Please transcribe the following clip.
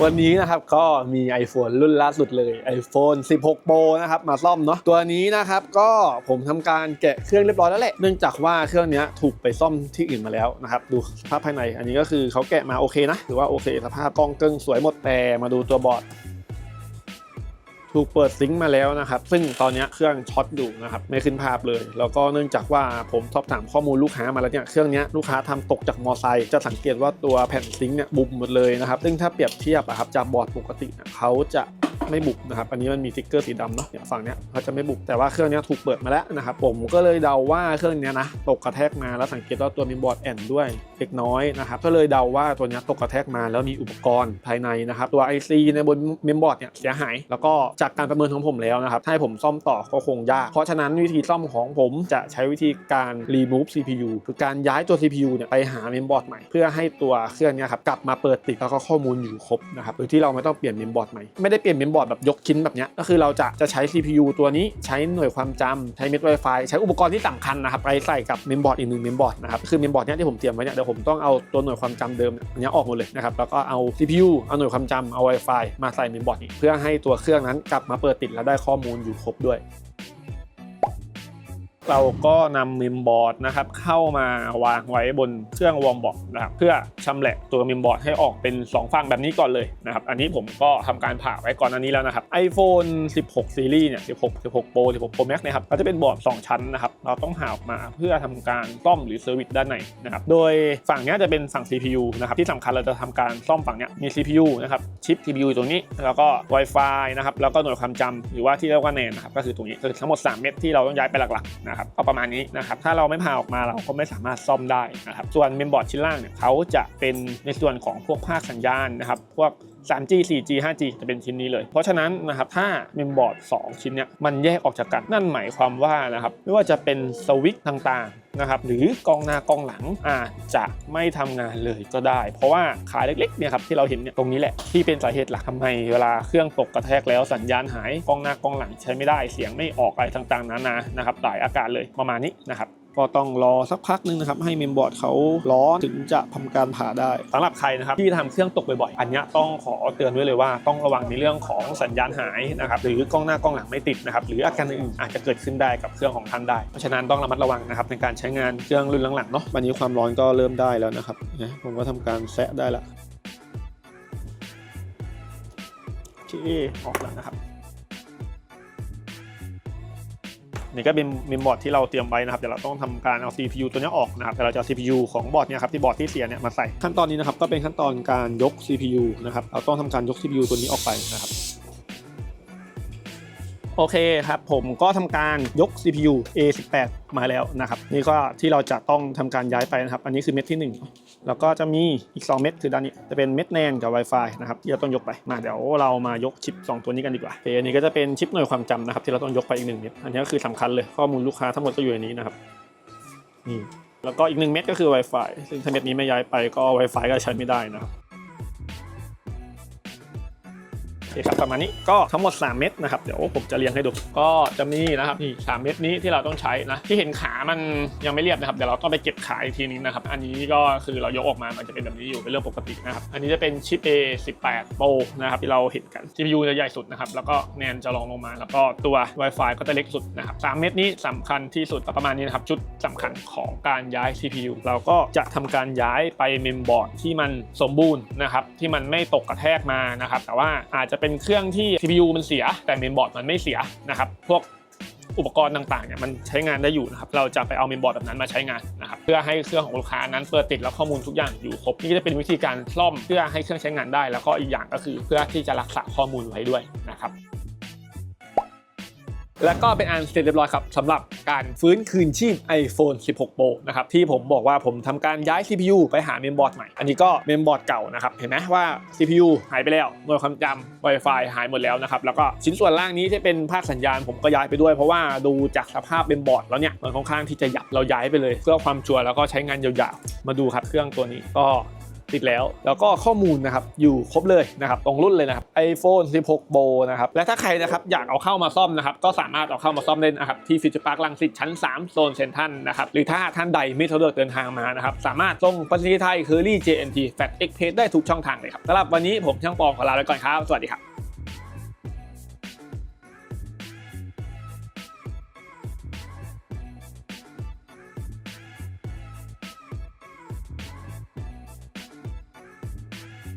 วันนี้นะครับก็มี iPhone รุ่นล่าสุดเลย iPhone 16 Pro นะครับมาซ่อมเนาะตัวนี้นะครับก็ผมทำการแกะเครื่องเรียบร้อยแล้วแหละเนื่องจากว่าเครื่องนี้ถูกไปซ่อมที่อื่นมาแล้วนะครับดูสภาพภายในอันนี้ก็คือเขาแกะมาโอเคนะถือว่าโอเคสภาพกล้องเกิ้งสวยหมดแต่มาดูตัวบอร์ด ถูกเปิดซิงค์มาแล้วนะครับ ซึ่งตอนนี้เครื่องช็อตอยู่นะครับไม่ขึ้นภาพเลย แล้วก็เนื่องจากว่าผมสอบถามข้อมูลลูกค้ามาแล้วเนี่ยเครื่องนี้ลูกค้าทำตกจากมอไซค์จะสังเกตว่าตัวแผ่นซิงค์เนี่ยบุบหมดเลยนะครับซึ่งถ้าเปรียบเทียบอะครับจากบอร์ดปกติเขาจะ ไม่บุบนะครับอันนี้มันมีสติ๊กเกอร์สีดำเนาะเนี่ยฝั่งเนี้ยเขาจะไม่บุบแต่ว่าเครื่องเนี้ยถูกเปิดมาแล้วนะครับผมก็เลยเดาว่าเครื่องเนี้ยนะตกกระแทกมาแล้วสังเกตว่าตัวมีบอร์ดแอนด้วยเล็กน้อยนะครับก็เลยเดาว่าตัวเนี้ยตกกระแทกมาแล้วมีอุปกรณ์ภายในนะครับตัว IC ในบนเมมบอร์ดเนี่ยเสียหาย แล้วก็จากการประเมินของผมแล้วนะครับให้ผมซ่อมต่อก็คงยาก เพราะฉะนั้นวิธีซ่อมของผมจะใช้วิธีการ remove CPU คือการย้ายตัว CPU เนี่ยไปหาเมมบอร์ดใหม่ เพื่อให้ตัวเครื่องเนี่ยครับกลับมาเปิดติดแล้วก็ข้อมูลอยู่ครบนะครับโดยที่เราไม่ต้องเปลี่ยนเมมบอร์ดใหม่ไม่ได้เปลี่ยนเมมบอร์ดแบบยกชิ้นแบบนี้ก็คือเราจะจะใช้ CPU ตัวนี้ใช้หน่วยความจำใช้เม็ด Wi-Fi ใช้อุปกรณ์ที่สาคัญนะครับไปใส่กับเมมบอร์ดอีกหนึ่งเมมบอร์ดนะครับคือเมมบอร์ดเนี้ยที่ผมเตรียมไว้เนี่ยเดี๋ยวผมต้องเอาตัวหน่วยความจำเดิมเนี่ยอันเนี้ยออกหมดเลยนะครับแล้วก็เอา CPU เอาหน่วยความจำเอา Wi-Fi มาใส่เมมบอร์ดอีกเพื่อให้ตัวเครื่องนั้นกลับมาเปิดติดแล้วได้ข้อมูลอยู่ครบด้วย เราก็นำเมมบอร์ดนะครับเข้ามาวางไว้บนเครื่องวอร์มบอร์ดนะครับเพื่อชำแหละตัวเมมบอร์ดให้ออกเป็น 2 ฝั่งแบบนี้ก่อนเลยนะครับอันนี้ผมก็ทำการผ่าไว้ก่อนอันนี้แล้วนะครับ iPhone 16ซีรีส์เนี่ย 16 16 Pro 16 Pro Max เนะครับก็จะเป็นบอร์ด 2 ชั้นนะครับเราต้องหาออกมาเพื่อทำการซ่อมหรือเซอร์วิสด้านในนะครับโดยฝั่งนี้จะเป็นฝั่ง CPU นะครับที่สำคัญเราจะทำการซ่อมฝั่งนี้มี CPU นะครับชิป CPU อยู่ตรงนี้แล้วก็ Wi-Fi นะครับแล้วก็หน่วยความจำหรือว่าที่เรียกว่าแนนนะครับก็คือตรงนี้คือทั้งหมด 3 เม็ดที่เราต้องย้ายไปหลักๆนะครับก็ประมาณนี้นะครับถ้าเราไม่พาออกมาเราก็ไม่สามารถซ่อมได้นะครับส่วนเมมบอร์ดชิ้นล่างเนี่ยเขาจะเป็นในส่วนของพวกภาคสัญญาณนะครับพวก 3G 4G 5G จะเป็นชิ้นนี้เลย เพราะฉะนั้นนะครับถ้าเมมบอร์ด2ชิ้นเนี่ยมันแยกออกจากกันนั่นหมายความว่านะครับไม่ว่าจะเป็นสวิตช์ต่างๆนะครับหรือกล้องหน้ากล้องหลังอาจจะไม่ทำงานเลยก็ได้ เพราะว่าขาเล็กๆเนี่ยครับที่เราเห็นเนี่ยตรงนี้แหละที่เป็นสาเหตุหลักทำไมเวลาเครื่องตกกระแทกแล้วสัญญาณหายกล้องหน้ากล้องหลังใช้ไม่ได้เสียงไม่ออกอะไรต่างๆนานานะครับหลายอาการเลยประมาณนี้นะครับ ก็ต้องรอสักพักหนึงนะครับให้เมมบอร์ดเขาร้อนถึงจะทำการผ่าได้สำหรับใครนะครับที่ทำเครื่องตกบ่อยๆ อันนี้ต้องขอเตือนไว้เลยว่าต้องระวังในเรื่องของสัญญาณหายนะครับหรือกล้องหน้ากล้องหลังไม่ติดนะครับหรืออาการอื่นอาจจะเกิดขึ้นได้กับเครื่องของท่านได้ เพราะฉะนั้นต้องระมัดระวังนะครับในการใช้งานเครื่องรุ่นหลังๆเนาะวันนี้ความร้อนก็เริ่มได้แล้วนะครับนะผมก็ทำการแซะได้ละโอเคออกแล้วนะครับ นี่ก็เป็นเมมบอร์ดที่เราเตรียมไว้นะครับเดี๋ยวเราต้องทำการเอา CPU ตัวนี้ออกนะครับแต่เราจะเอา CPU ของบอร์ดเนี่ยครับที่บอร์ดที่เสียเนี่ยมาใส่ขั้นตอนนี้นะครับก็เป็นขั้นตอนการยก CPU นะครับเราต้องทำการยก CPU ตัวนี้ออกไปนะครับ โอเคครับ ผมก็ทำการยก CPU A18 มาแล้วนะครับ นี่ก็ที่เราจะต้องทำการย้ายไปนะครับ อันนี้คือเม็ดที่หนึ่งแล้วก็จะมีอีก 2 เม็ดคือด้านนี้ จะเป็นเม็ดแนนกับ Wi-Fi นะครับที่เราต้องยกไปมาเดี๋ยวเรามายกชิป 2 ตัวนี้กันดีกว่าโอเคอันนี้ก็จะเป็นชิปหน่วยความจำนะครับที่เราต้องยกไปอีกหนึ่งเม็ดอันนี้ก็คือสำคัญเลยข้อมูลลูกค้าทั้งหมดก็อยู่ในนี้นะครับนี่แล้วก็อีกหนึ่งเม็ดก็คือ Wi-Fi ซึ่งถ้าเม็ดนี้ไม่ย้ายไปก็ Wi-Fi ก็ใช้ไม่ได้นะครับ เคครับประมาณนี้ก็ทั้งหมด 3 เม็ดนะครับเดี๋ยวผมจะเรียงให้ดู ก็จะมีนะครับนี่สเม็ดนี้ที่เราต้องใช้นะที่เห็นขามันยังไม่เรียบนะครับเดี๋ยวเราต้องไปเก็บขาอีกทีนึงนะครับอันนี้ก็คือเรายกออกมามันจะเป็นแบบนี้อยู่เป็นเรื่องปกตินะครับอันนี้จะเป็นชิป A18 Pro นะครับที่เราเห็นกัน CPU จะใหญ่สุดนะครับแล้วก็แนนจะรองลงมา แล้วก็ตัว Wi-Fi ก็จะเล็กสุดนะครับสามเม็ดนี้สำคัญที่สุดประมาณนี้นะครับชุดสำคัญของการย้าย CPU เราก็จะทำการย้ายไปเมมบอร์ดที่มันสมบูรณ์นะครับที่มันไม่ตกกระแทกมานะครับแต่ว่าอาจจะเป็นเครื่องที่ CPU มันเสีย แต่เมนบอร์ดมันไม่เสียนะครับ พวกอุปกรณ์ต่างๆเนี่ยมันใช้งานได้อยู่นะครับ เราจะไปเอาเมนบอร์ดแบบนั้นมาใช้งานนะครับ เพื่อให้เครื่องของลูกค้านั้นเปิดติดแล้วข้อมูลทุกอย่างอยู่ครบ นี่ก็จะเป็นวิธีการซ่อมเพื่อให้เครื่องใช้งานได้ แล้วก็อีกอย่างก็คือเพื่อที่จะรักษาข้อมูลไว้ด้วยนะครับ แล้วก็เป็นอันเสร็จเรียบร้อยครับสำหรับการฟื้นคืนชีพ iPhone 16 Pro นะครับที่ผมบอกว่าผมทำการย้าย CPU ไปหาเมมบอร์ดใหม่ อันนี้ก็เมมบอร์ดเก่านะครับ เห็นไหมว่า CPU หายไปแล้วหน่วยความจำ Wi-Fi หายหมดแล้วนะครับ แล้วก็ชิ้นส่วนล่างนี้ที่เป็นภาคสัญญาณผมก็ย้ายไปด้วย เพราะว่าดูจากสภาพเมมบอร์ดแล้วเนี่ยมันค่อนข้างที่จะหยับเราย้ายไปเลย เพื่อความชัวร์แล้วก็ใช้งานยาวๆมาดูครับเครื่องตัวนี้ก็ ติดแล้ว แล้วก็ข้อมูลนะครับอยู่ครบเลยนะครับตรงรุ่นเลยนะครับ iPhone 16 Pro นะครับและถ้าใครนะครับอยากเอาเข้ามาซ่อมนะครับก็สามารถเอาเข้ามาซ่อมได้นะครับที่ฟิวเจอร์พาร์คลังสิตชั้น 3 โซนเซนทันนะครับหรือถ้าท่านใดไม่สะดวกเดินทางมานะครับสามารถส่งไปรษณีย์ไทยคือรี่ JNT Fat Express ได้ทุกช่องทางเลยครับสำหรับวันนี้ผมช่างปองขอลาไปก่อนครับ สวัสดีครับ